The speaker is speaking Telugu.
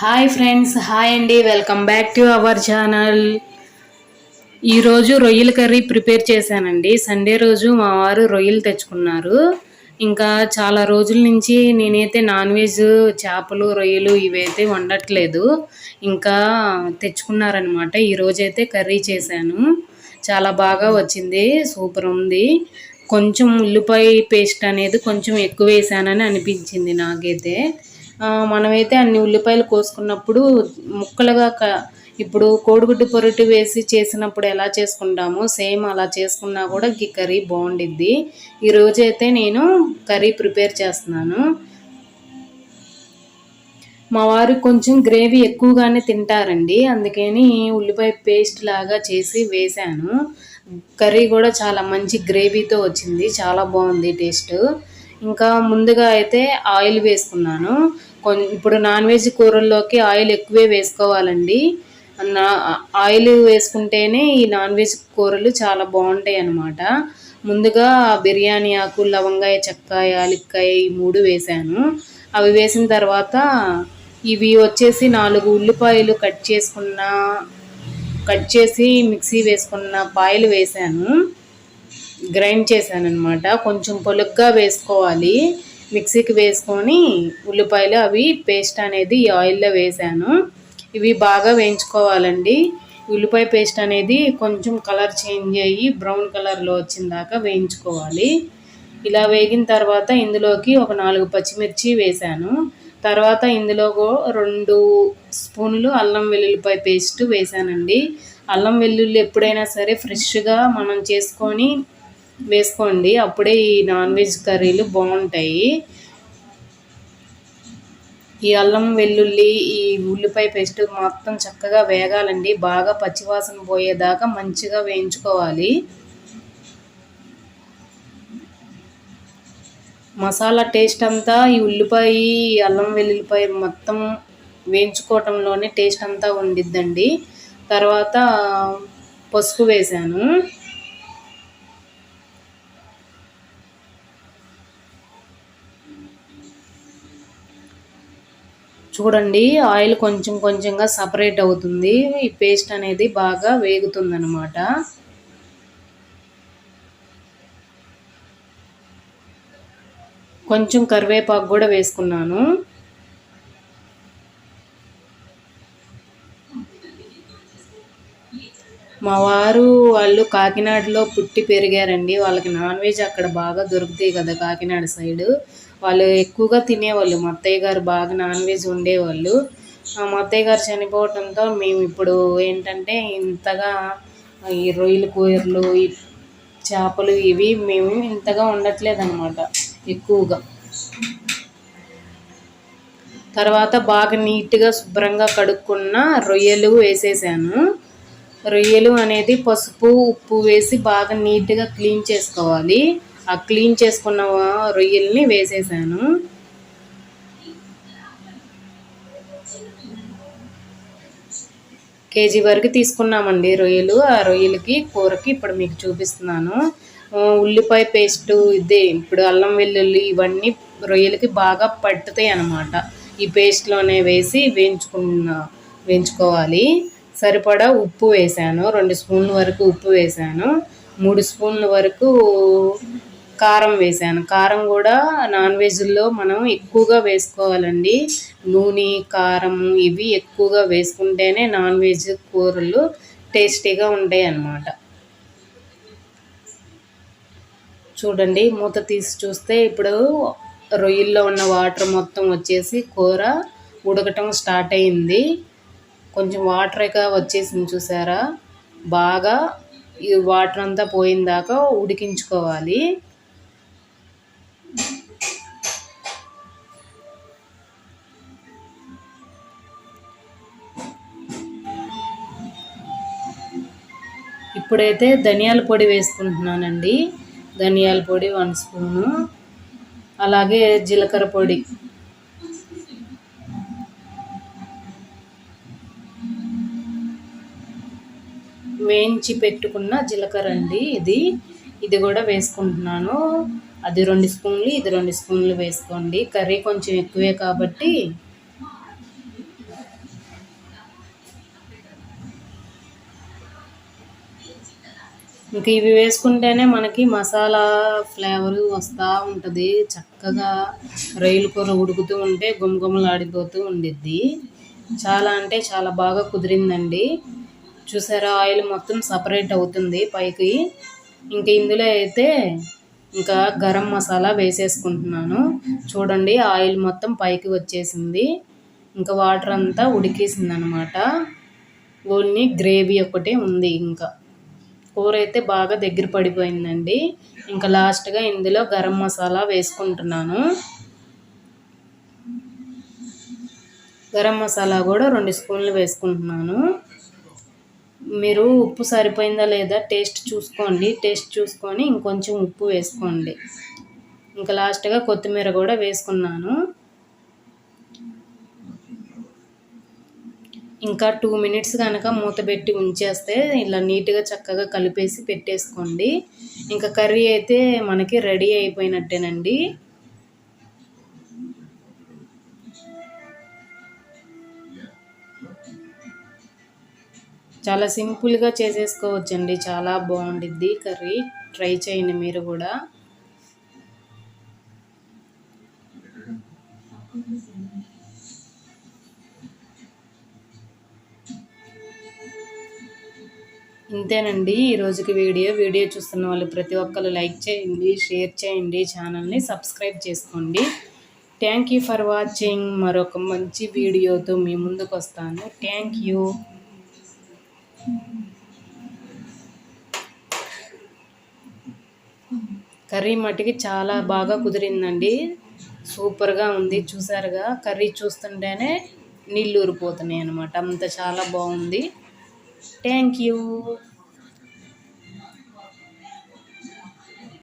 హాయ్ ఫ్రెండ్స్ హాయ్ అండి. Welcome back to our channel. ఈరోజు రొయ్యల కర్రీ ప్రిపేర్ చేశానండి. సండే రోజు మా వారు రొయ్యలు తెచ్చుకున్నారు. ఇంకా చాలా రోజుల నుంచి నేనైతే నాన్ వెజ్ చేపలు రొయ్యలు ఇవైతే వండట్లేదు. ఇంకా తెచ్చుకున్నారనమాట ఈరోజైతే కర్రీ చేశాను. చాలా బాగా వచ్చింది. సూపర్ ఉంది. కొంచెం ఉల్లిపాయ పేస్ట్ అనేది కొంచెం ఎక్కువ వేసానని అనిపించింది నాకైతే. మనమైతే అన్ని ఉల్లిపాయలు కోసుకున్నప్పుడు ముక్కలుగా క ఇప్పుడు కోడిగుడ్డు పొరటి వేసి చేసినప్పుడు ఎలా చేసుకుంటామో సేమ్ అలా చేసుకున్నా కూడా ఈ కర్రీ బాగుండిద్ది. ఈరోజైతే అయితే నేను కర్రీ ప్రిపేర్ చేస్తున్నాను. మా వారు కొంచెం గ్రేవీ ఎక్కువగానే తింటారండి. అందుకని ఉల్లిపాయ పేస్ట్ లాగా చేసి వేశాను. కర్రీ కూడా చాలా మంచి గ్రేవీతో వచ్చింది. చాలా బాగుంది టేస్ట్. ఇంకా ముందుగా అయితే ఆయిల్ వేసుకున్నాను. ఇప్పుడు నాన్ వెజ్ కూరల్లోకి ఆయిల్ ఎక్కువే వేసుకోవాలండి. నా ఆయిల్ వేసుకుంటేనే ఈ నాన్ వెజ్ కూరలు చాలా బాగుంటాయి అన్నమాట. ముందుగా బిర్యానీ ఆకు లవంగాయ చెక్క యాలిక్కాయ ఈ మూడు వేశాను అవి వేసిన తర్వాత ఇవి వచ్చేసి నాలుగు ఉల్లిపాయలు కట్ చేసుకున్న కట్ చేసి మిక్సీ వేసుకున్న పాయలు వేశాను గ్రైండ్ చేశాను అనమాట కొంచెం పొలుగ్గా వేసుకోవాలి. మిక్సీకి వేసుకొని ఉల్లిపాయలు అవి పేస్ట్ అనేది ఈ ఆయిల్లో వేశాను ఇవి బాగా వేయించుకోవాలండి. ఉల్లిపాయ పేస్ట్ అనేది కొంచెం కలర్ చేంజ్ అయ్యి బ్రౌన్ కలర్లో వచ్చిన దాకా వేయించుకోవాలి. ఇలా వేగిన తర్వాత ఇందులోకి ఒక నాలుగు పచ్చిమిర్చి వేశాను తర్వాత ఇందులో రెండు స్పూన్లు అల్లం వెల్లుల్లిపాయ పేస్ట్ వేశానండి అల్లం వెల్లుల్లి ఎప్పుడైనా సరే ఫ్రెష్గా మనం చేసుకొని వేసుకోండి. అప్పుడే ఈ నాన్ వెజ్ కర్రీలు బాగుంటాయి. ఈ అల్లం వెల్లుల్లి ఈ ఉల్లిపాయ పేస్ట్ మొత్తం చక్కగా వేగాలండి. బాగా పచ్చివాసన పోయేదాకా మంచిగా వేయించుకోవాలి. మసాలా టేస్ట్ అంతా ఈ ఉల్లిపాయ అల్లం వెల్లుల్లిపాయ మొత్తం వేయించుకోవటంలోనే టేస్ట్ అంతా ఉండిద్దండి. తర్వాత పసుపు వేశాను చూడండి ఆయిల్ కొంచెం కొంచెంగా సపరేట్ అవుతుంది. ఈ పేస్ట్ అనేది బాగా వేగుతుందనమాట కొంచెం కరివేపాకు కూడా వేసుకున్నాను. మా వారు వాళ్ళు కాకినాడలో పుట్టి పెరిగారండి. వాళ్ళకి నాన్ వెజ్ అక్కడ బాగా దొరుకుతాయి కదా కాకినాడ సైడ్. వాళ్ళు ఎక్కువగా తినేవాళ్ళు. మా అత్తయ్య గారు బాగా నాన్ వెజ్ ఉండేవాళ్ళు ఆ మా అత్తయ్య గారు చనిపోవడంతో మేము ఇప్పుడు ఏంటంటే ఇంతగా ఈ రొయ్యల కూరలు ఈ చేపలు ఇవి మేము ఇంతగా ఉండట్లేదు అనమాట ఎక్కువగా. తర్వాత బాగా నీట్గా శుభ్రంగా కడుక్కున్న రొయ్యలు వేసేసాను. రొయ్యలు అనేది పసుపు ఉప్పు వేసి బాగా నీట్గా క్లీన్ చేసుకోవాలి. ఆ క్లీన్ చేసుకున్న రొయ్యల్ని వేసేసాను. కేజీ వరకు తీసుకున్నామండి రొయ్యలు. ఆ రొయ్యలకి కూరకి ఇప్పుడు మీకు చూపిస్తున్నాను. ఉల్లిపాయ పేస్ట్ ఇదే ఇప్పుడు అల్లం వెల్లుల్లి ఇవన్నీ రొయ్యలకి బాగా పట్టుతాయి అన్నమాట ఈ పేస్ట్లోనే వేసి వేయించుకున్న వేయించుకోవాలి. సరిపడా ఉప్పు వేసాను. రెండు స్పూన్ల వరకు ఉప్పు వేసాను. మూడు స్పూన్ల వరకు కారం వేసాను. కారం కూడా నాన్ వెజ్లో మనం ఎక్కువగా వేసుకోవాలండి. నూనె కారం ఇవి ఎక్కువగా వేసుకుంటేనే నాన్ వెజ్ కూరలు టేస్టీగా ఉంటాయి అన్నమాట చూడండి మూత తీసి చూస్తే ఇప్పుడు రొయ్యల్లో ఉన్న వాటర్ మొత్తం వచ్చేసి కూర ఉడకటం స్టార్ట్ అయింది. కొంచెం వాటర్గా వచ్చేసింది చూసారా? బాగా ఈ వాటర్ అంతా పోయిన దాకా ఉడికించుకోవాలి. ఇప్పుడైతే ధనియాల పొడి వేసుకుంటున్నానండి. ధనియాల పొడి వన్ స్పూను. అలాగే జీలకర్ర పొడి. వేయించి పెట్టుకున్న జీలకర్ర అండి ఇది. ఇది కూడా వేసుకుంటున్నాను. అది రెండు స్పూన్లు ఇది రెండు స్పూన్లు వేసుకోండి. కర్రీ కొంచెం ఎక్కువే కాబట్టి ఇంక ఇవి వేసుకుంటేనే మనకి మసాలా ఫ్లేవర్ వస్తూ ఉంటుంది. చక్కగా రైలు కూర ఉడుకుతూ ఉంటే గుమగుమలాడిపోతూ ఉండిద్ది. చాలా అంటే చాలా బాగా కుదిరిందండి. చూసారా? ఆయిల్ మొత్తం సపరేట్ అవుతుంది పైకి. ఇంకా ఇందులో అయితే ఇంకా గరం మసాలా వేసేసుకుంటున్నాను. చూడండి ఆయిల్ మొత్తం పైకి వచ్చేసింది. ఇంకా వాటర్ అంతా ఉడికేసింది అనమాట ఓన్లీ గ్రేవీ ఒకటే ఉంది ఇంకా. కూర అయితే బాగా దగ్గర పడిపోయిందండి. ఇంకా లాస్ట్గా ఇందులో గరం మసాలా వేసుకుంటున్నాను. గరం మసాలా కూడా రెండు స్పూన్లు వేసుకుంటున్నాను. మీరు ఉప్పు సరిపోయిందా లేదా టేస్ట్ చూసుకోండి. టేస్ట్ చూసుకొని ఇంకొంచెం ఉప్పు వేసుకోండి. ఇంకా లాస్ట్గా కొత్తిమీర కూడా వేసుకున్నాను. ఇంకా టూ మినిట్స్ కనుక మూత పెట్టి ఉంచేస్తే ఇలా నీట్గా చక్కగా కలిపేసి పెట్టేసుకోండి. ఇంకా కర్రీ అయితే మనకి రెడీ అయిపోయినట్టేనండి. చాలా సింపుల్గా చేసేసుకోవచ్చండి. చాలా బాగుండిద్ది. కర్రీ ట్రై చేయండి మీరు కూడా. ఇంతేనండి ఈ రోజుకి వీడియో. వీడియో చూస్తున్న వాళ్ళు ప్రతి ఒక్కరు లైక్ చేయండి షేర్ చేయండి ఛానల్ని సబ్స్క్రైబ్ చేసుకోండి. Thank you for watching. మరొక మంచి వీడియోతో మీ ముందుకు వస్తాను థ్యాంక్ యూ. కర్రీ మట్టికి చాలా బాగా కుదిరిందండి. సూపర్గా ఉంది చూసారుగా. కర్రీ చూస్తుంటేనే నీళ్ళు ఊరిపోతున్నాయి అనమాట అంత చాలా బాగుంది. Thank you